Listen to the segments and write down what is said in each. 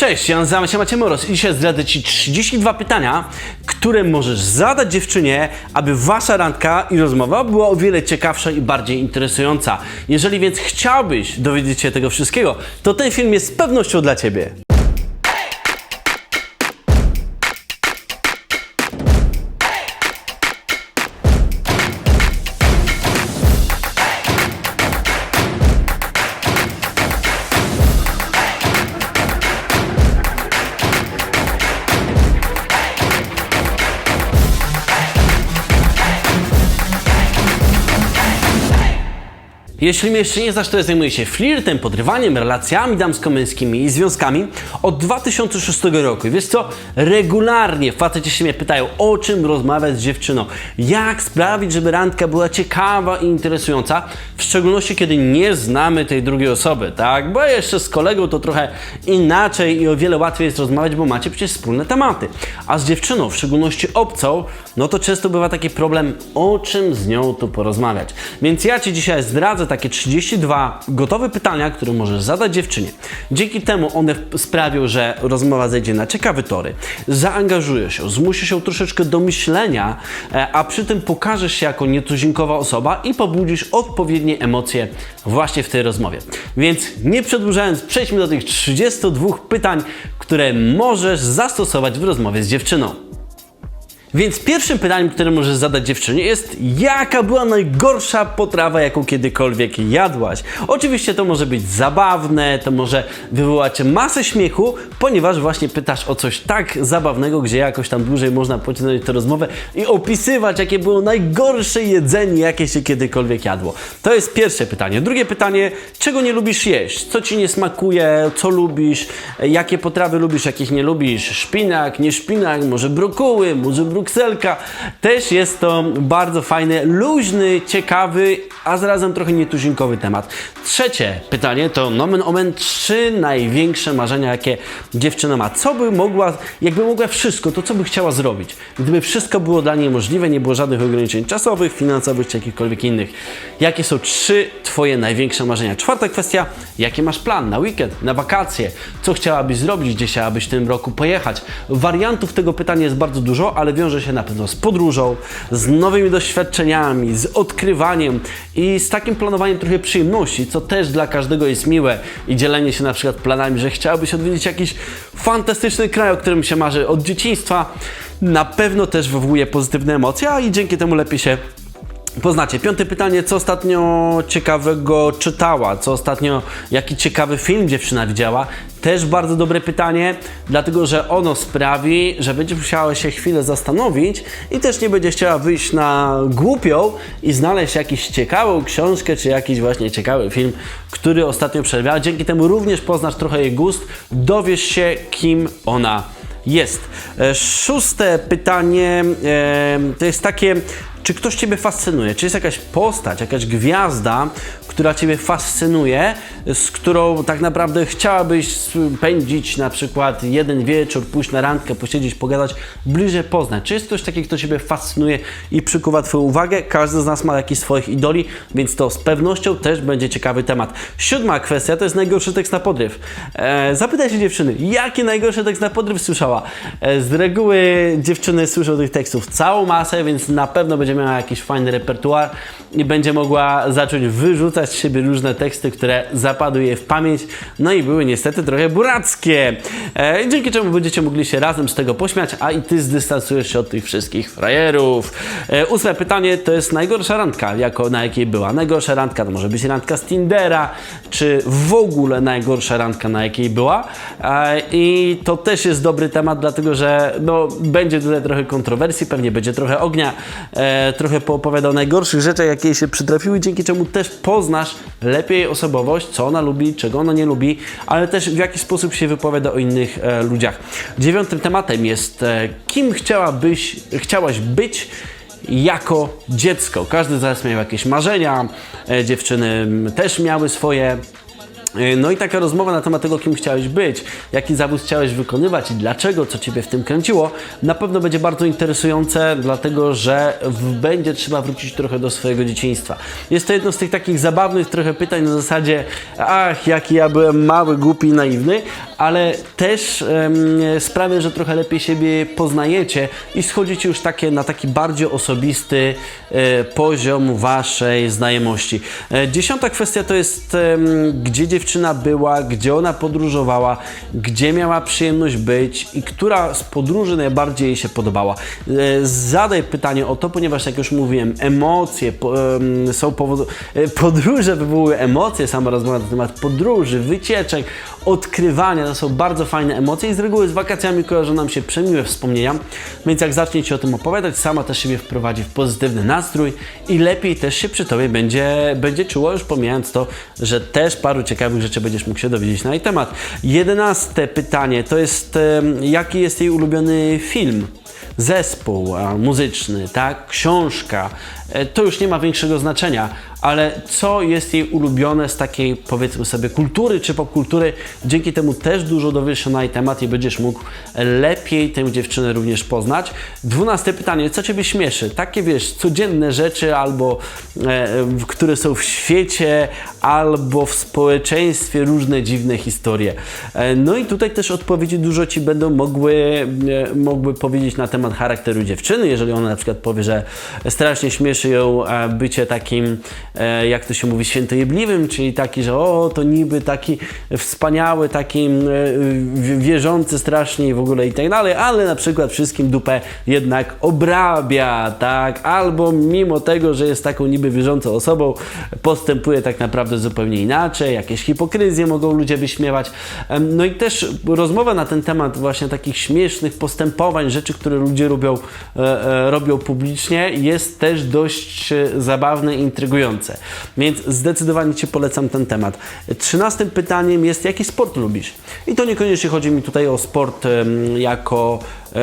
Cześć, ja nazywam się Maciej Moros i dzisiaj zdradzę Ci 32 pytania, które możesz zadać dziewczynie, aby Wasza randka i rozmowa była o wiele ciekawsza i bardziej interesująca. Jeżeli więc chciałbyś dowiedzieć się tego wszystkiego, to ten film jest z pewnością dla Ciebie. Jeśli znasz, to ja zajmuję się flirtem, podrywaniem, relacjami damsko-męskimi i związkami od 2006 roku. Wiesz co? Regularnie faceci się mnie pytają, o czym rozmawiać z dziewczyną, jak sprawić, żeby randka była ciekawa i interesująca, w szczególności kiedy nie znamy tej drugiej osoby, tak? Bo jeszcze z kolegą to trochę inaczej i o wiele łatwiej jest rozmawiać, bo macie przecież wspólne tematy. A z dziewczyną, w szczególności obcą, no to często bywa taki problem, o czym z nią tu porozmawiać. Więc ja Ci dzisiaj zdradzę takie 32 gotowe pytania, które możesz zadać dziewczynie. Dzięki temu one sprawią, że rozmowa zejdzie na ciekawe tory, zaangażujesz się, zmusisz ją troszeczkę do myślenia, e, a przy tym pokażesz się jako nietuzinkowa osoba i pobudzisz odpowiednie emocje właśnie w tej rozmowie. Więc nie przedłużając, przejdźmy do tych 32 pytań, które możesz zastosować w rozmowie z dziewczyną. Więc pierwszym pytaniem, które możesz zadać dziewczynie jest, jaka była najgorsza potrawa, jaką kiedykolwiek jadłaś? Oczywiście to może być zabawne, to może wywołać masę śmiechu, ponieważ właśnie pytasz o coś tak zabawnego, gdzie jakoś tam dłużej można pociągnąć tę rozmowę i opisywać, jakie było najgorsze jedzenie, jakie się kiedykolwiek jadło. To jest pierwsze pytanie. Drugie pytanie, czego nie lubisz jeść? Co ci nie smakuje? Co lubisz? Jakie potrawy lubisz, jakich nie lubisz? Szpinak, nie szpinak, może brokuły, może brukselka. Też jest to bardzo fajny, luźny, ciekawy, a zarazem trochę nietuzinkowy temat. Trzecie pytanie to nomen omen trzy największe marzenia, jakie dziewczyna ma. Co by mogła, jakby mogła wszystko, to co by chciała zrobić? Gdyby wszystko było dla niej możliwe, nie było żadnych ograniczeń czasowych, finansowych czy jakichkolwiek innych. Jakie są trzy Twoje największe marzenia? Czwarta kwestia, jaki masz plan na weekend, na wakacje? Co chciałabyś zrobić, gdzie chciałabyś w tym roku pojechać? Wariantów tego pytania jest bardzo dużo, ale wiąże się na pewno z podróżą, z nowymi doświadczeniami, z odkrywaniem i z takim planowaniem trochę przyjemności, co też dla każdego jest miłe i dzielenie się na przykład planami, że chciałabyś odwiedzić jakiś fantastyczny kraj, o którym się marzy od dzieciństwa, na pewno też wywołuje pozytywne emocje, a i dzięki temu lepiej się Poznacie. Piąte pytanie, co ostatnio ciekawego czytała? Co ostatnio, jaki ciekawy film dziewczyna widziała? Też bardzo dobre pytanie, dlatego że ono sprawi, że będzie musiała się chwilę zastanowić i też nie będzie chciała wyjść na głupią i znaleźć jakąś ciekawą książkę czy jakiś właśnie ciekawy film, który ostatnio przerwała. Dzięki temu również poznasz trochę jej gust, dowiesz się, kim ona jest. E, Szóste pytanie e, to jest takie, czy ktoś Ciebie fascynuje? Czy jest jakaś postać, jakaś gwiazda, która Ciebie fascynuje, z którą tak naprawdę chciałabyś spędzić na przykład jeden wieczór, pójść na randkę, posiedzieć, pogadać, bliżej poznać? Czy jest ktoś taki, kto Ciebie fascynuje i przykuwa Twoją uwagę? Każdy z nas ma jakiś swoich idoli, więc to z pewnością też będzie ciekawy temat. Siódma kwestia to jest najgorszy tekst na podryw. E, zapytaj się dziewczyny, jaki najgorszy tekst na podryw słyszała? E, z reguły dziewczyny słyszą tych tekstów całą masę, więc na pewno będzie miała jakiś fajny repertuar i będzie mogła zacząć wyrzucać z siebie różne teksty, które zapadły jej w pamięć, no i były niestety trochę burackie. E, dzięki czemu będziecie mogli się razem z tego pośmiać, a i ty zdystansujesz się od tych wszystkich frajerów. E, ósme pytanie to jest najgorsza randka, jako na jakiej była. Najgorsza randka to może być randka z Tindera, czy w ogóle najgorsza randka, na jakiej była. E, I to też jest dobry temat, dlatego że no, będzie tutaj trochę kontrowersji, pewnie będzie trochę ognia, e, trochę poopowiada o najgorszych rzeczach, jakie jej się przytrafiły, dzięki czemu też poznasz lepiej osobowość, co ona lubi, czego ona nie lubi, ale też w jaki sposób się wypowiada o innych e, ludziach. Dziewiątym tematem jest, e, kim chciałabyś, chciałaś być jako dziecko. Każdy z nas miał jakieś marzenia, e, dziewczyny też miały swoje. No i taka rozmowa na temat tego, kim chciałeś być, jaki zawód chciałeś wykonywać i dlaczego, co Ciebie w tym kręciło, na pewno będzie bardzo interesujące, dlatego że będzie trzeba wrócić trochę do swojego dzieciństwa. Jest to jedno z tych takich zabawnych trochę pytań na zasadzie, ach, jaki ja byłem mały, głupi naiwny, ale też em, sprawia, że trochę lepiej siebie poznajecie i schodzicie już takie, na taki bardziej osobisty e, poziom waszej znajomości. E, dziesiąta kwestia to jest, em, gdzie dziewczyna była, gdzie ona podróżowała, gdzie miała przyjemność być i która z podróży najbardziej jej się podobała. E, zadaj pytanie o to, ponieważ jak już mówiłem, emocje po, em, są powodem, podróże wywołują emocje, sama rozmowa na temat podróży, wycieczek, odkrywania, to są bardzo fajne emocje i z reguły z wakacjami kojarzą nam się przemiłe wspomnienia, więc jak zaczniecie o tym opowiadać, sama też siebie wprowadzi w pozytywny nastrój i lepiej też się przy Tobie będzie, będzie czuło, już pomijając to, że też paru ciekawych rzeczy będziesz mógł się dowiedzieć na jej temat. Jedenaste pytanie to jest, jaki jest jej ulubiony film? zespół muzyczny, tak, książka, to już nie ma większego znaczenia, ale co jest jej ulubione z takiej, powiedzmy sobie, kultury czy popkultury, dzięki temu też dużo dowiesz się na jej temat i będziesz mógł lepiej tę dziewczynę również poznać. Dwunaste pytanie, co Ciebie śmieszy? Takie, wiesz, codzienne rzeczy albo, e, które są w świecie, albo w społeczeństwie, różne dziwne historie. E, no i tutaj też odpowiedzi dużo Ci będą mogły, e, mogły powiedzieć na temat charakteru dziewczyny, jeżeli ona na przykład powie, że strasznie śmieszy ją e, bycie takim, e, jak to się mówi, świętojebliwym, czyli taki, że o, to niby taki wspaniały, taki e, w- wierzący strasznie i w ogóle i tak dalej, ale na przykład wszystkim dupę jednak obrabia, tak, albo mimo tego, że jest taką niby wierzącą osobą, postępuje tak naprawdę zupełnie inaczej, jakieś hipokryzje mogą ludzie wyśmiewać. No i też rozmowa na ten temat właśnie takich śmiesznych postępowań, rzeczy, które ludzie robią, e, e, robią publicznie, jest też dość e, zabawne i intrygujące. Więc zdecydowanie Ci polecam ten temat. Trzynastym pytaniem jest, jaki sport lubisz? I to niekoniecznie chodzi mi tutaj o sport jako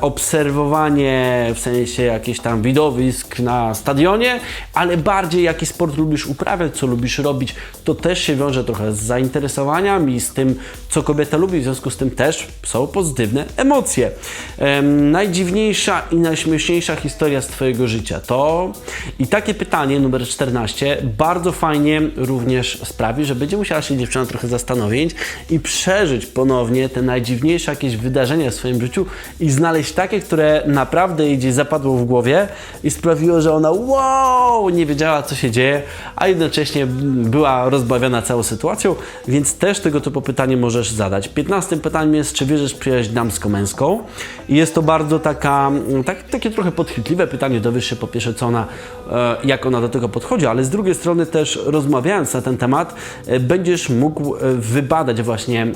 obserwowanie w sensie jakichś tam widowisk na stadionie, ale bardziej jaki sport lubisz uprawiać, co lubisz robić, to też się wiąże trochę z zainteresowaniami z tym, co kobieta lubi, w związku z tym też są pozytywne emocje. Em, najdziwniejsza i najśmieszniejsza historia z Twojego życia to? I takie pytanie numer 14 bardzo fajnie również sprawi, że będzie musiała się dziewczyna trochę zastanowić i przeżyć ponownie te najdziwniejsze jakieś wydarzenia w swoim życiu i znaleźć takie, które naprawdę jej gdzieś zapadło w głowie i sprawiło, że ona wow, nie wiedziała co się dzieje, a jednocześnie była rozbawiona całą sytuacją, więc też tego typu pytanie możesz zadać. 15 pytaniem jest, czy wierzysz w przyjaźń damsko-męską? I jest to bardzo taka, tak, takie trochę podchwytliwe pytanie, dowiesz się po pierwsze, co ona, e, jak ona do tego podchodzi, ale z drugiej strony też rozmawiając na ten temat, e, będziesz mógł e, wybadać właśnie,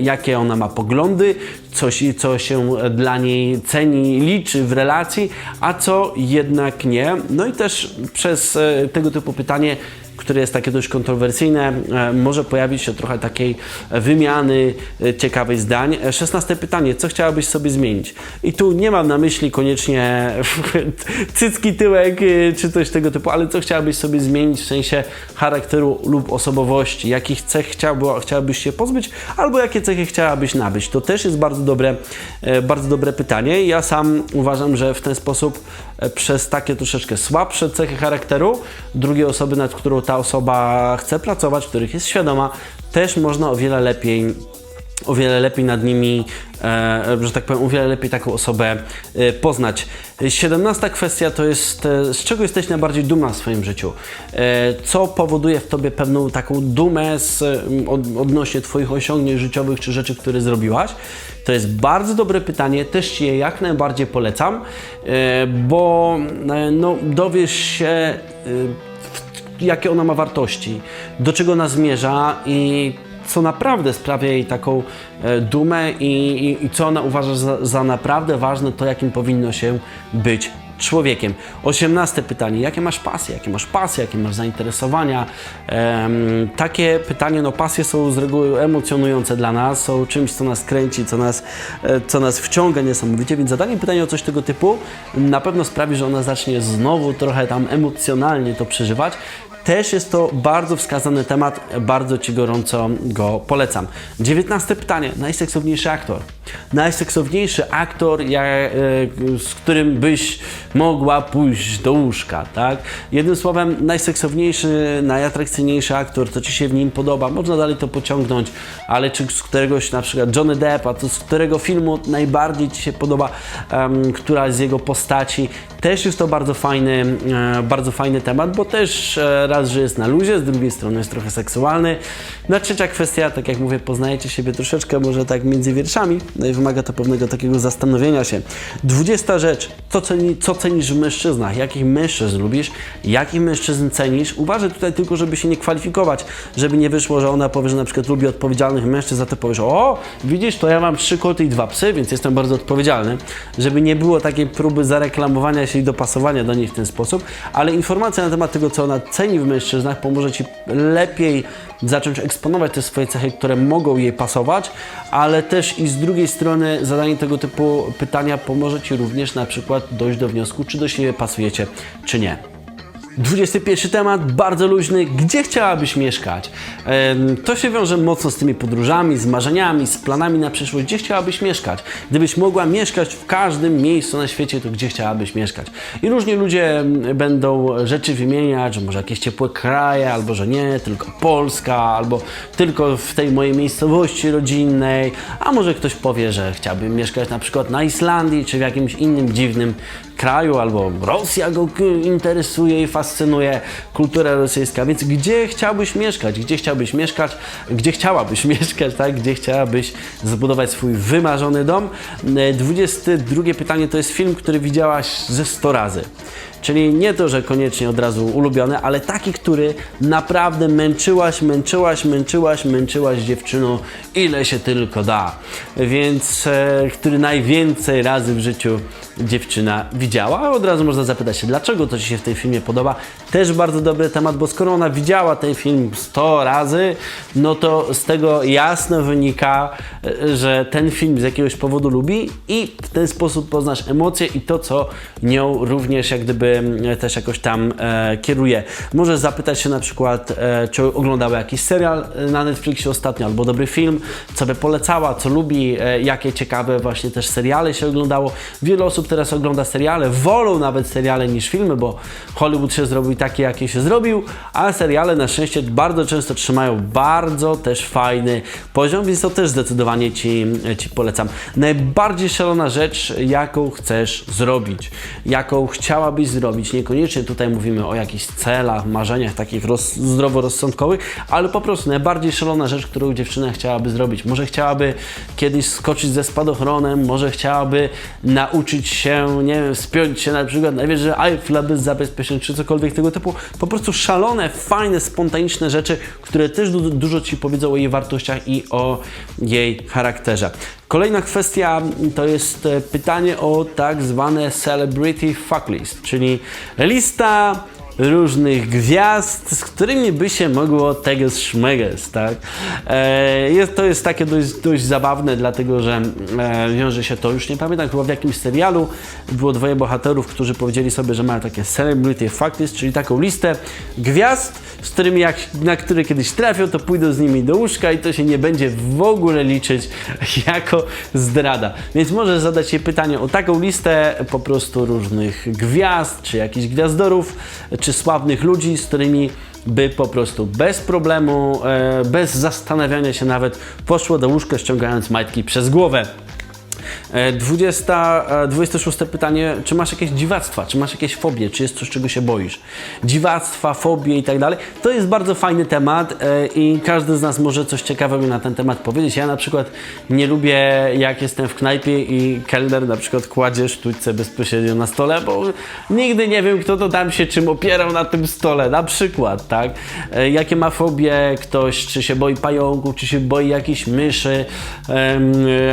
jakie ona ma poglądy, coś, co się dla niej ceni, liczy w relacji, a co jednak nie. No i też przez e, tego typu pytanie które jest takie dość kontrowersyjne, e, może pojawić się trochę takiej wymiany e, ciekawych zdań. E, Szesnaste pytanie, co chciałabyś sobie zmienić? I tu nie mam na myśli koniecznie cycki, tyłek czy coś tego typu, ale co chciałabyś sobie zmienić w sensie charakteru lub osobowości? Jakich cech chciałabyś się pozbyć, albo jakie cechy chciałabyś nabyć? To też jest bardzo dobre, bardzo dobre pytanie. Ja sam uważam, że w ten sposób przez takie troszeczkę słabsze cechy charakteru drugiej osoby, nad którą ta osoba chce pracować, których jest świadoma, też można o wiele lepiej o wiele lepiej nad nimi, e, że tak powiem, o wiele lepiej taką osobę e, poznać. Siedemnasta kwestia to jest, e, z czego jesteś najbardziej dumna w swoim życiu? Co powoduje w Tobie pewną taką dumę z, m, od, odnośnie Twoich osiągnięć życiowych czy rzeczy, które zrobiłaś? To jest bardzo dobre pytanie, też Ci je jak najbardziej polecam, bo no, dowiesz się jakie ona ma wartości, do czego ona zmierza i co naprawdę sprawia jej taką e, dumę i, i, i co ona uważa za, za naprawdę ważne, to jakim powinno się być człowiekiem. Osiemnaste pytanie, jakie masz pasje, jakie masz pasje, jakie masz zainteresowania? Em, takie pytania, no pasje są z reguły emocjonujące dla nas, są czymś, co nas kręci, co nas, e, co nas wciąga niesamowicie, więc zadanie pytania o coś tego typu na pewno sprawi, że ona zacznie znowu trochę tam emocjonalnie to przeżywać. Też jest to bardzo wskazany temat, bardzo Ci gorąco go polecam. 19 pytanie. Najseksowniejszy aktor. Najseksowniejszy aktor, e, z którym byś mogła pójść do łóżka, tak? Jednym słowem, najseksowniejszy, najatrakcyjniejszy aktor, co Ci się w nim podoba. Można dalej to pociągnąć, ale czy z któregoś, na przykład Johnny Depp, a to z którego filmu najbardziej Ci się podoba, um, która z jego postaci. Też jest to bardzo fajny, e, bardzo fajny temat, bo też e, raz, że jest na luzie, z drugiej strony jest trochę seksualny. No a trzecia kwestia, tak jak mówię, poznajecie siebie troszeczkę, może tak między wierszami, no i wymaga to pewnego takiego zastanowienia się. Dwudziesta rzecz, co, ceni, co cenisz w mężczyznach, jakich mężczyzn lubisz, jakich mężczyzn cenisz. Uważaj tutaj tylko, żeby się nie kwalifikować, żeby nie wyszło, że ona powie, że na przykład lubi odpowiedzialnych mężczyzn, za to powiesz, o, widzisz, to ja mam trzy koty i dwa psy, więc jestem bardzo odpowiedzialny, żeby nie było takiej próby zareklamowania się i dopasowania do niej w ten sposób, ale informacja na temat tego, co ona ceni w mężczyznach, pomoże Ci lepiej zacząć eksponować te swoje cechy, które mogą jej pasować, ale też i z drugiej strony zadanie tego typu pytania pomoże Ci również na przykład dojść do wniosku, czy do siebie pasujecie, czy nie. 21 temat, bardzo luźny. Gdzie chciałabyś mieszkać? To się wiąże mocno z tymi podróżami, z marzeniami, z planami na przyszłość. Gdzie chciałabyś mieszkać? Gdybyś mogła mieszkać w każdym miejscu na świecie, to gdzie chciałabyś mieszkać? I różni ludzie będą rzeczy wymieniać, że może jakieś ciepłe kraje, albo że nie, tylko Polska, albo tylko w tej mojej miejscowości rodzinnej, a może ktoś powie, że chciałby mieszkać na przykład na Islandii, czy w jakimś innym dziwnym kraju, albo Rosja go interesuje i fascynuje, kultura rosyjska, więc gdzie chciałbyś mieszkać? Gdzie chciałbyś mieszkać? Gdzie chciałabyś mieszkać, tak? Gdzie chciałabyś zbudować swój wymarzony dom? E, 22 pytanie to jest film, który widziałaś ze 100 razy. Czyli nie to, że koniecznie od razu ulubiony, ale taki, który naprawdę męczyłaś, męczyłaś, męczyłaś, męczyłaś dziewczyną, ile się tylko da. Więc e, który najwięcej razy w życiu dziewczyna widziała. A od razu można zapytać się, dlaczego to Ci się w tym filmie podoba. Też bardzo dobry temat, bo skoro ona widziała ten film 100 razy, no to z tego jasno wynika, e, że ten film z jakiegoś powodu lubi i w ten sposób poznasz emocje i to, co nią również jak gdyby e, też jakoś tam e, kieruje. Możesz zapytać się na przykład, e, czy oglądała jakiś serial na Netflixie ostatnio, albo dobry film, co by polecała, co lubi, jakie ciekawe właśnie też seriale się oglądało. Wiele osób teraz ogląda seriale, wolą nawet seriale niż filmy, bo Hollywood się zrobił taki, jaki się zrobił, a seriale na szczęście bardzo często trzymają bardzo też fajny poziom, więc to też zdecydowanie Ci, ci polecam. Najbardziej szalona rzecz, jaką chcesz zrobić, jaką chciałabyś zrobić, niekoniecznie tutaj mówimy o jakichś celach, marzeniach takich roz, zdroworozsądkowych, ale po prostu najbardziej szalona rzecz, którą dziewczyna chciałaby zrobić. Może chciałaby kiedyś skoczyć ze spadochronem, może chciałaby nauczyć się, nie wiem, spiąć się na przykład na wieżę Eiffla bez zabezpieczeń, czy cokolwiek tego typu. Po prostu szalone, fajne, spontaniczne rzeczy, które też du- dużo Ci powiedzą o jej wartościach i o jej charakterze. Kolejna kwestia to jest e, pytanie o tak zwane celebrity fuck list, czyli lista różnych gwiazd, z którymi by się mogło teges szmeges, tak? E, jest, to jest takie dość, dość zabawne, dlatego że e, wiąże się to, już nie pamiętam, chyba w jakimś serialu było dwoje bohaterów, którzy powiedzieli sobie, że mają takie celebrity fuck list, czyli taką listę gwiazd, z którymi jak, na które kiedyś trafią, to pójdą z nimi do łóżka i to się nie będzie w ogóle liczyć jako zdrada. Więc możesz zadać się pytanie o taką listę po prostu różnych gwiazd, czy jakichś gwiazdorów, czy sławnych ludzi, z którymi by po prostu bez problemu, e, bez zastanawiania się nawet poszło do łóżka ściągając majtki przez głowę. E, 20, e, 26 pytanie, czy masz jakieś dziwactwa, czy masz jakieś fobie, czy jest coś, czego się boisz? Dziwactwa, fobie i tak dalej. To jest bardzo fajny temat e, i każdy z nas może coś ciekawego na ten temat powiedzieć. Ja na przykład nie lubię, jak jestem w knajpie i kelner na przykład kładzie sztućce bezpośrednio na stole, bo nigdy nie wiem, kto to tam się czym opierał na tym stole, na przykład, tak? E, Jakie ma fobie ktoś, czy się boi pająków, czy się boi jakichś myszy,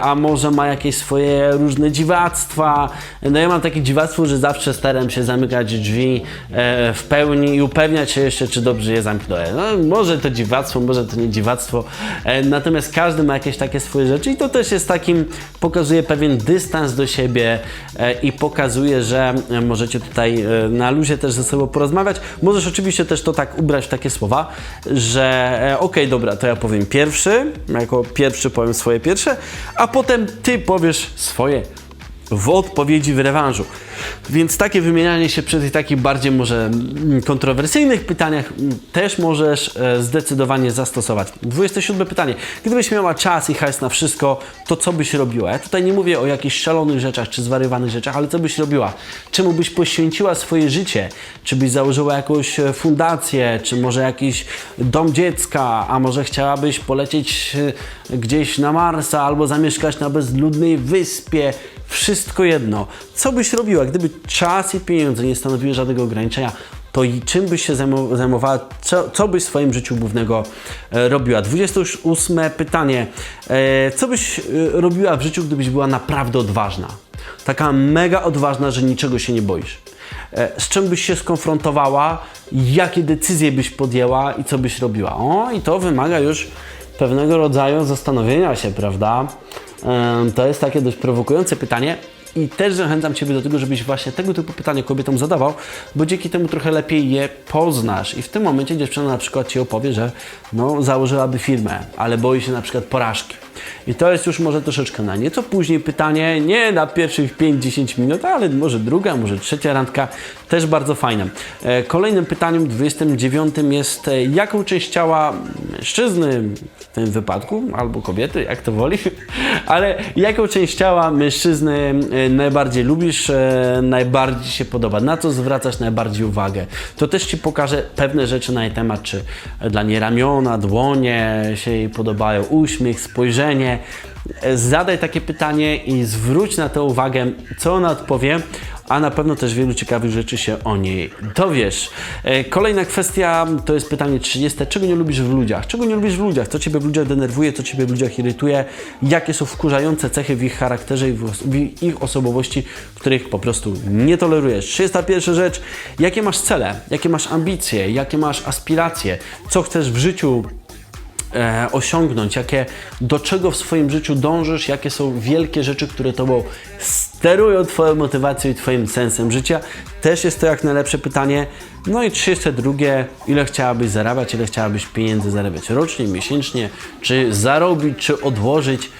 a może ma jakieś swoje różne dziwactwa. No ja mam takie dziwactwo, że zawsze staram się zamykać drzwi e, w pełni i upewniać się jeszcze, czy dobrze je zamknąłem. No, może to dziwactwo, może to nie dziwactwo, e, natomiast każdy ma jakieś takie swoje rzeczy i to też jest takim, pokazuje pewien dystans do siebie e, i pokazuje, że e, możecie tutaj e, na luzie też ze sobą porozmawiać. Możesz oczywiście też to tak ubrać w takie słowa, że e, okej, dobra, to ja powiem pierwszy, jako pierwszy powiem swoje pierwsze, a potem ty powiesz swoje w odpowiedzi w rewanżu. Więc takie wymienianie się przy tych takich bardziej może mm, kontrowersyjnych pytaniach mm, też możesz e, zdecydowanie zastosować. 27 pytanie. Gdybyś miała czas i hajs na wszystko, to co byś robiła? Ja tutaj nie mówię o jakichś szalonych rzeczach czy zwariowanych rzeczach, ale co byś robiła? Czemu byś poświęciła swoje życie? Czy byś założyła jakąś e, fundację, czy może jakiś dom dziecka, a może chciałabyś polecieć e, gdzieś na Marsa albo zamieszkać na bezludnej wyspie? Wszystko jedno. Co byś robiła, gdyby czas i pieniądze nie stanowiły żadnego ograniczenia? To czym byś się zajmo- zajmowała? Co, co byś w swoim życiu głównego e, robiła? 28 pytanie. E, co byś e, robiła w życiu, gdybyś była naprawdę odważna? Taka mega odważna, że niczego się nie boisz. E, z czym byś się skonfrontowała? Jakie decyzje byś podjęła i co byś robiła? O, i to wymaga już pewnego rodzaju zastanowienia się, prawda? To jest takie dość prowokujące pytanie i też zachęcam Ciebie do tego, żebyś właśnie tego typu pytania kobietom zadawał, bo dzięki temu trochę lepiej je poznasz i w tym momencie dziewczyna na przykład Ci opowie, że no, założyłaby firmę, ale boi się na przykład porażki. I to jest już może troszeczkę na nieco później pytanie, nie na pierwszych 5-10 minut, ale może druga, może trzecia randka, też bardzo fajne. E, Kolejnym pytaniem, 29 jest, e, jaką część ciała mężczyzny w tym wypadku, albo kobiety, jak to woli, ale jaką część ciała mężczyzny e, najbardziej lubisz, najbardziej się podoba, na co zwracasz najbardziej uwagę. To też Ci pokażę pewne rzeczy na jej temat, czy dla niej ramiona, dłonie się jej podobają, uśmiech, spojrzenie. E, Zadaj takie pytanie i zwróć na to uwagę, co ona odpowie, a na pewno też wielu ciekawych rzeczy się o niej dowiesz. E, Kolejna kwestia to jest pytanie 30. Czego nie lubisz w ludziach? Czego nie lubisz w ludziach? Co Ciebie w ludziach denerwuje? Co Ciebie w ludziach irytuje? Jakie są wkurzające cechy w ich charakterze i w ich osobowości, których po prostu nie tolerujesz? 31 rzecz. Jakie masz cele? Jakie masz ambicje? Jakie masz aspiracje? Co chcesz w życiu e, osiągnąć, jakie, do czego w swoim życiu dążysz, jakie są wielkie rzeczy, które Tobą sterują Twoją motywacją i Twoim sensem życia. Też jest to jak najlepsze pytanie. No i 32. Ile chciałabyś zarabiać, ile chciałabyś pieniędzy zarabiać rocznie, miesięcznie, czy zarobić, czy odłożyć?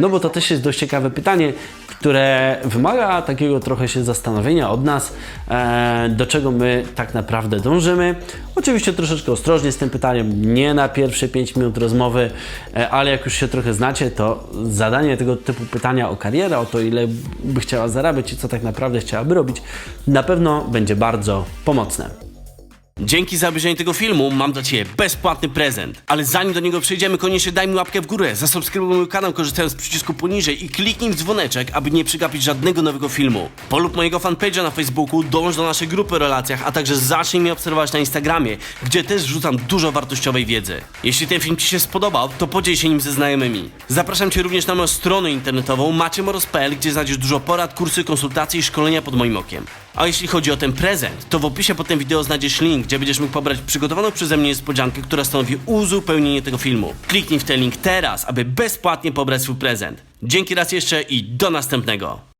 No bo to też jest dość ciekawe pytanie, które wymaga takiego trochę się zastanowienia od nas, e, do czego my tak naprawdę dążymy. Oczywiście troszeczkę ostrożnie z tym pytaniem, nie na pierwsze 5 minut rozmowy, e, ale jak już się trochę znacie, to zadanie tego typu pytania o karierę, o to ile by chciała zarabiać i co tak naprawdę chciałaby robić, na pewno będzie bardzo pomocne. Dzięki za obejrzenie tego filmu mam dla Ciebie bezpłatny prezent. Ale zanim do niego przejdziemy, koniecznie daj mi łapkę w górę, zasubskrybuj mój kanał korzystając z przycisku poniżej i kliknij w dzwoneczek, aby nie przegapić żadnego nowego filmu. Polub mojego fanpage'a na Facebooku, dąż do naszej grupy o relacjach, a także zacznij mnie obserwować na Instagramie, gdzie też wrzucam dużo wartościowej wiedzy. Jeśli ten film Ci się spodobał, to podziel się nim ze znajomymi. Zapraszam Cię również na moją stronę internetową maciemoros.pl, gdzie znajdziesz dużo porad, kursy, konsultacje i szkolenia pod moim okiem. A jeśli chodzi o ten prezent, to w opisie pod tym wideo znajdziesz link, gdzie będziesz mógł pobrać przygotowaną przeze mnie niespodziankę, która stanowi uzupełnienie tego filmu. Kliknij w ten link teraz, aby bezpłatnie pobrać swój prezent. Dzięki raz jeszcze i do następnego.